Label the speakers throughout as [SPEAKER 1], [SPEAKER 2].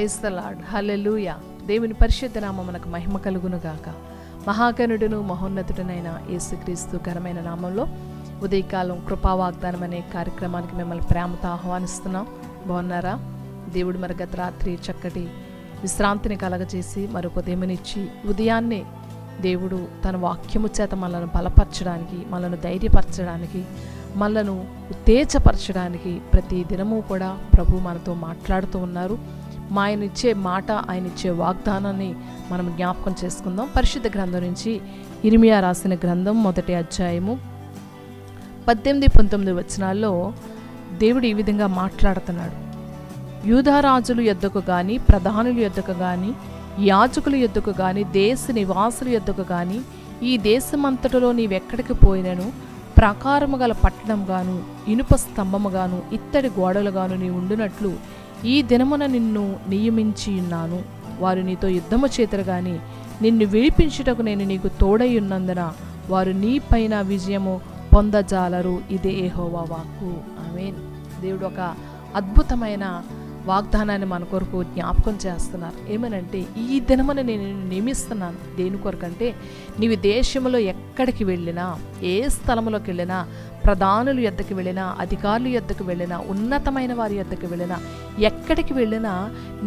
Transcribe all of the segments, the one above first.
[SPEAKER 1] Praise the lord hallelujah దేవుని పరిశుద్ధ నామమునకు మహిమ కలుగును గాక మహాగణుడును మహోన్నతుడనైన యేసుక్రీస్తు ఘనమైన నామంలో ఉదయకాలం కృపా వాగ్దానం అనే కార్యక్రమానికి మిమ్మల్ని ప్రేమతో ఆహ్వానిస్తున్నాం. బాగున్నారా? దేవుడు మరి గత రాత్రి చక్కటి విశ్రాంతిని కలగజేసి మరొక ఉదయమునిచ్చి ఉదయాన్నే దేవుడు తన వాక్యము చేత మనల్ని బలపరచడానికి మనల్ని ధైర్యపరచడానికి మనలను ఉత్తేజపరచడానికి ప్రతి దినము కూడా ప్రభు మనతో మాట్లాడుతూ ఉన్నారు. మా ఆయన ఇచ్చే మాట ఆయన ఇచ్చే వాగ్దానాన్ని మనం జ్ఞాపకం చేసుకుందాం. పరిశుద్ధ గ్రంథం నుంచి ఇరిమియా రాసిన గ్రంథం మొదటి అధ్యాయము పద్దెనిమిది పంతొమ్మిది వచనాల్లో దేవుడు ఈ విధంగా మాట్లాడుతున్నాడు. యూధారాజుల యొద్దకు కానీ ప్రధానుల యొద్దకు కానీ యాజకుల యొద్దకు కానీ దేశ నివాసుల యొద్దకు కానీ ఈ దేశమంతటిలో నీవెక్కడికి పోయినను? ప్రాకారము గల పట్టణంగాను ఇనుప స్తంభముగాను ఇత్తడి గోడలుగాను నీ ఉండునట్లు ఈ దినమున నిన్ను నియమించి ఉన్నాను. వారు నీతో యుద్ధము చేతరు గాని నిన్ను విడిపించుటకు నేను నీకు తోడై ఉన్నందున వారు నీపైన విజయము పొందజాలరు. ఇదే ఏహోవా వాక్కు. ఆమేన్. దేవుడు ఒక అద్భుతమైన వాగ్దానాన్ని మన కొరకు జ్ఞాపకం చేస్తున్నారు. ఏమనంటే ఈ దినమని నేను నియమిస్తున్నాను. దేని కొరకంటే నీవు దేశంలో ఎక్కడికి వెళ్ళినా ఏ స్థలంలోకి వెళ్ళినా ప్రధానుల యొద్దకు వెళ్ళినా అధికారుల యొద్దకు వెళ్ళినా ఉన్నతమైన వారి యొద్దకు వెళ్ళినా ఎక్కడికి వెళ్ళినా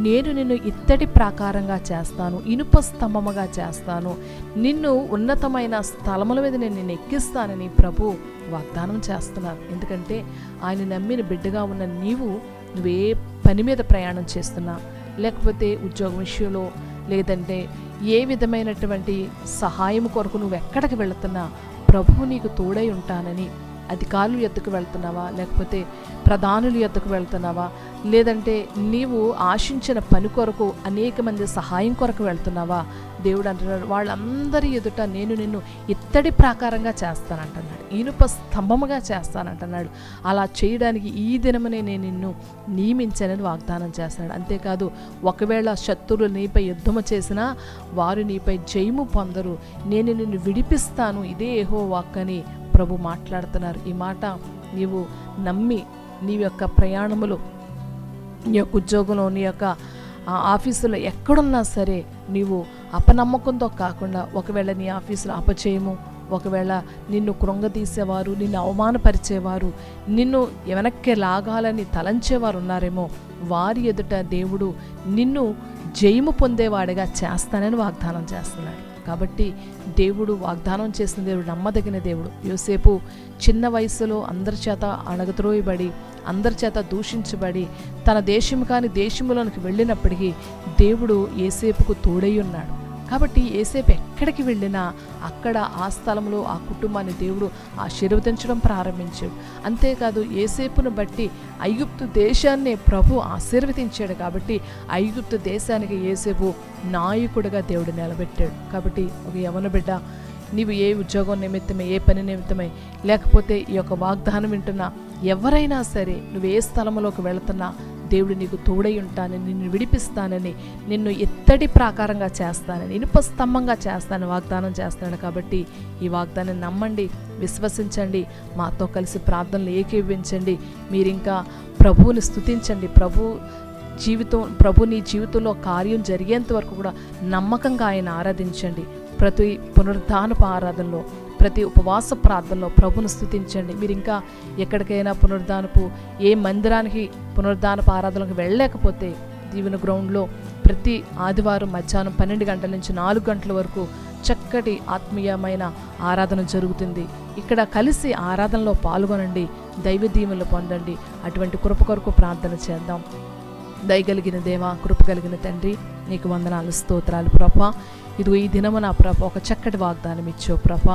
[SPEAKER 1] నేను నిన్ను ఇత్తడి ప్రాకారంగా చేస్తాను ఇనుప స్తంభముగా చేస్తాను. నిన్ను ఉన్నతమైన స్థలముల మీద నేను నిన్ను ఎక్కిస్తానని ప్రభు వాగ్దానం చేస్తున్నారు. ఎందుకంటే ఆయన నమ్మిన బిడ్డగా ఉన్న నీవు నువ్వే పని మీద ప్రయాణం చేస్తున్నా. లేకపోతే ఉద్యోగం విషయంలో లేదంటే ఏ విధమైనటువంటి సహాయం కొరకు నువ్వు ఎక్కడికి వెళుతున్నా ప్రభువు నీకు తోడై ఉంటానని అధికారుల ఎద్దుకు వెళ్తున్నావా? లేకపోతే ప్రధానుల ఎద్దుకు వెళ్తున్నావా? లేదంటే నీవు ఆశించిన పని కొరకు అనేక మంది సహాయం కొరకు వెళ్తున్నావా? దేవుడు అంటున్నాడు వాళ్ళందరి ఎదుట నేను నిన్ను ఇత్తడి ప్రాకారంగా చేస్తానంటున్నాడు. ఇనుప స్తంభముగా చేస్తానంటున్నాడు. అలా చేయడానికి ఈ దినమనే నేను నిన్ను నియమించానని వాగ్దానం చేస్తున్నాడు. అంతేకాదు ఒకవేళ శత్రువులు నీపై యుద్ధము చేసినా వారు నీపై జయము పొందరు. నేను నిన్ను విడిపిస్తాను. ఇదే ఏహో వాక్ అని ప్రభు మాట్లాడుతున్నారు. ఈ మాట నీవు నమ్మి నీ యొక్క ప్రయాణములు నీ యొక్క ఉద్యోగంలో నీ యొక్క ఆఫీసులో ఎక్కడున్నా సరే నీవు అపనమ్మకంతో కాకుండా ఒకవేళ నీ ఆఫీసులో అపచేయము ఒకవేళ నిన్ను కృంగదీసేవారు నిన్ను అవమానపరిచేవారు నిన్ను వెనక్కి లాగాలని తలంచేవారు ఉన్నారేమో వారి ఎదుట దేవుడు నిన్ను జయము పొందేవాడిగా చేస్తానని వాగ్దానం చేస్తున్నాడు. కాబట్టి దేవుడు వాగ్దానం చేసిన దేవుడు నమ్మదగిన దేవుడు. యోసేపు చిన్న వయసులో అందరి చేత అణగద్రోయబడి అందరి చేత దూషించబడి తన దేశం కాని దేశములోనికి వెళ్ళినప్పటికీ దేవుడు ఏసేపుకు తోడై ఉన్నాడు. కాబట్టి ఏసేపు ఎక్కడికి వెళ్ళినా అక్కడ ఆ స్థలంలో ఆ కుటుంబాన్ని దేవుడు ఆశీర్వదించడం ప్రారంభించాడు. అంతేకాదు ఏసేపును బట్టి ఐగుప్తు దేశాన్ని ప్రభు ఆశీర్వదించాడు కాబట్టి ఐగుప్తు దేశానికి ఏసేపు నాయకుడిగా దేవుడు నిలబెట్టాడు. కాబట్టి ఒక యవన బిడ్డ నీవు ఏ ఉద్యోగం నిమిత్తమే ఏ పని నిమిత్తమే లేకపోతే ఈ యొక్క వాగ్దానం వింటున్నా ఎవరైనా సరే నువ్వు ఏ స్థలంలోకి వెళుతున్నా దేవుడు నీకు తోడై ఉంటానని నిన్ను విడిపిస్తానని నిన్ను ఎత్తడి ప్రాకారంగా చేస్తానని ఇనుప స్తంభంగా చేస్తానని వాగ్దానం చేస్తాను కాబట్టి ఈ వాగ్దానం నమ్మండి విశ్వసించండి మాతో కలిసి ప్రార్థనలు ఏకీవించండి మీరు ఇంకా ప్రభువుని స్తుతించండి ప్రభు జీవితం ప్రభు నీ జీవితంలో కార్యం జరిగేంత వరకు కూడా నమ్మకంగా ఆయన ఆరాధించండి. ప్రతి పునరుద్ధానపు ఆరాధనలో ప్రతి ఉపవాస ప్రార్థనలో ప్రభును స్థుతించండి. మీరు ఇంకా ఎక్కడికైనా పునరుద్ధానపు ఏ మందిరానికి పునరుద్ధానపు ఆరాధనకు వెళ్ళలేకపోతే దీవెన గ్రౌండ్లో ప్రతి ఆదివారం మధ్యాహ్నం పన్నెండు గంటల నుంచి నాలుగు గంటల వరకు చక్కటి ఆత్మీయమైన ఆరాధన జరుగుతుంది. ఇక్కడ కలిసి ఆరాధనలో పాల్గొనండి దైవ దీవెనలు పొందండి. అటువంటి కృప కొరకు ప్రార్థన చేద్దాం. దయగలిగిన దేవా కృప కలిగిన తండ్రి నీకు వందనాలు స్తోత్రాలు ప్రభా. ఇదిగో ఈ దినము నా ప్రభ ఒక చక్కటి వాగ్దానం ఇచ్చో ప్రభ.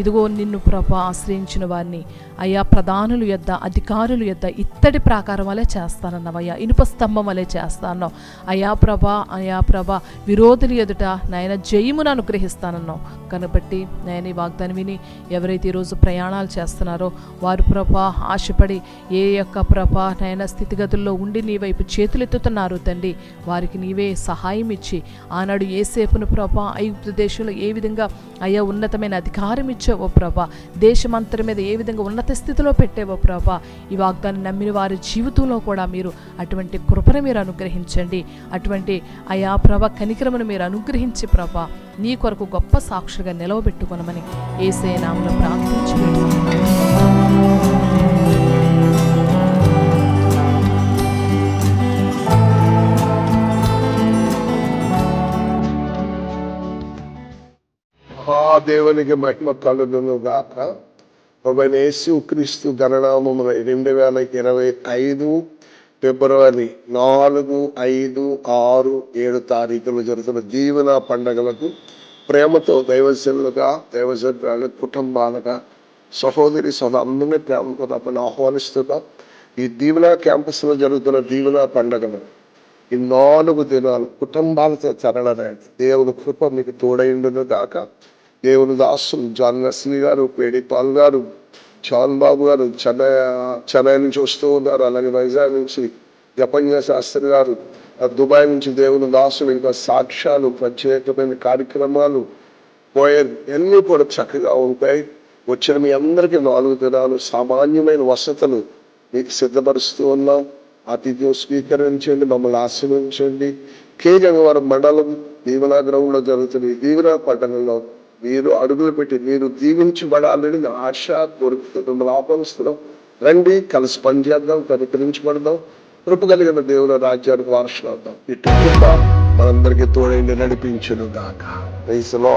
[SPEAKER 1] ఇదిగో నిన్ను ప్రభ ఆశ్రయించిన వారిని అయ్యా ప్రధానులు యొద్ద అధికారులు యొద్ద ఇత్తడి ప్రాకారం వలె చేస్తానన్నావయ్యా. ఇనుప స్తంభం వలె చేస్తానన్నావు. అయా ప్రభ అయా ప్రభ విరోధులు ఎదుట నాయన జయమును అనుగ్రహిస్తానన్నావు. కనబట్టి నేను ఈ వాగ్దానం విని ఎవరైతే ఈరోజు ప్రయాణాలు చేస్తున్నారో వారు ప్రభ ఆశపడి ఏ యొక్క ప్రభ నాయన స్థితిగతుల్లో ఉండి నీ వైపు చేతులెత్తుతున్నారు తండ్రి వారికి నీవే సహాయం ఇచ్చి ఆనాడు ఏసేపును ప్రభ ప్రభా ఐగుప్తు దేశంలో ఏ విధంగా అయ్యా ఉన్నతమైన అధికారం ఇచ్చావో ప్రభా దేశమంతరం మీద ఏ విధంగా ఉన్నత స్థితిలో పెట్టేవో ప్రభా ఈ వాగ్దాన్ని నమ్మిన వారి జీవితంలో కూడా మీరు అటువంటి కృపను మీరు అనుగ్రహించండి. అటువంటి అయా ప్రభ కనికరమును మీరు అనుగ్రహించి ప్రభా నీ కొరకు గొప్ప సాక్షిగా నిలవబెట్టుకొనమని ఏసే నామను ప్రార్థించుకుంటున్నాను
[SPEAKER 2] దేవునికి మహిమ కలుగును గాక ప్రభనేసు క్రీస్తు గణనామమున రెండు వేల ఇరవై ఐదు ఫిబ్రవరి నాలుగు ఐదు ఆరు ఏడు తారీఖులు జరుగుతున్న జీవన పండగలకు ప్రేమతో దైవశనులుగా దైవజనుల కుటుంబాలుగా సహోదరి సోదరులందరినీ ప్రేమతో తప్పని ఆహ్వానిస్తున్నా ఈ దీవెన క్యాంపస్లో జరుగుతున్న దీవెన పండగలు ఈ నాలుగు దినాలు కుటుంబాలతో చరణరండి దేవుని కృప మీకు తోడైండును గాక దేవుని దాసులు జాన్ నస్లి గారు పేడిపాల్ గారు చాన్ బాబు గారు చెన్నై చెన్నై నుంచి వస్తూ ఉన్నారు. అలాగే వైజాగ్ నుంచి జపన్య శాస్త్రి గారు దుబాయ్ నుంచి దేవుని దాసులు ఇంకా సాక్ష్యాలు ప్రత్యేకమైన కార్యక్రమాలు పోయేది ఎన్ని కూడా చక్కగా ఉంటాయి. వచ్చిన మీ అందరికీ నాలుగు దినాలు సామాన్యమైన వసతులు మీకు సిద్ధపరుస్తూ ఉన్నాం. అతిథ్యం స్వీకరించండి మమ్మల్ని ఆశీర్వదించండి. కే గంగవరం మండలం దీవెన గ్రౌండ్లో జరుగుతుంది జరుగుతున్న పట్టణంలో మీరు అడుగులు పెట్టి మీరు దీవించబడాలని ఆశ కోరుకుతూ మిమ్మల్ని రండి కలిసి పనిచేద్దాం కనికరించబడదాం. కృప కలిగిన దేవుల రాజ్యానికి వారసులు అవుతాం ఇటు మనందరికీ తోడైండి నడిపించును గాక రైసులో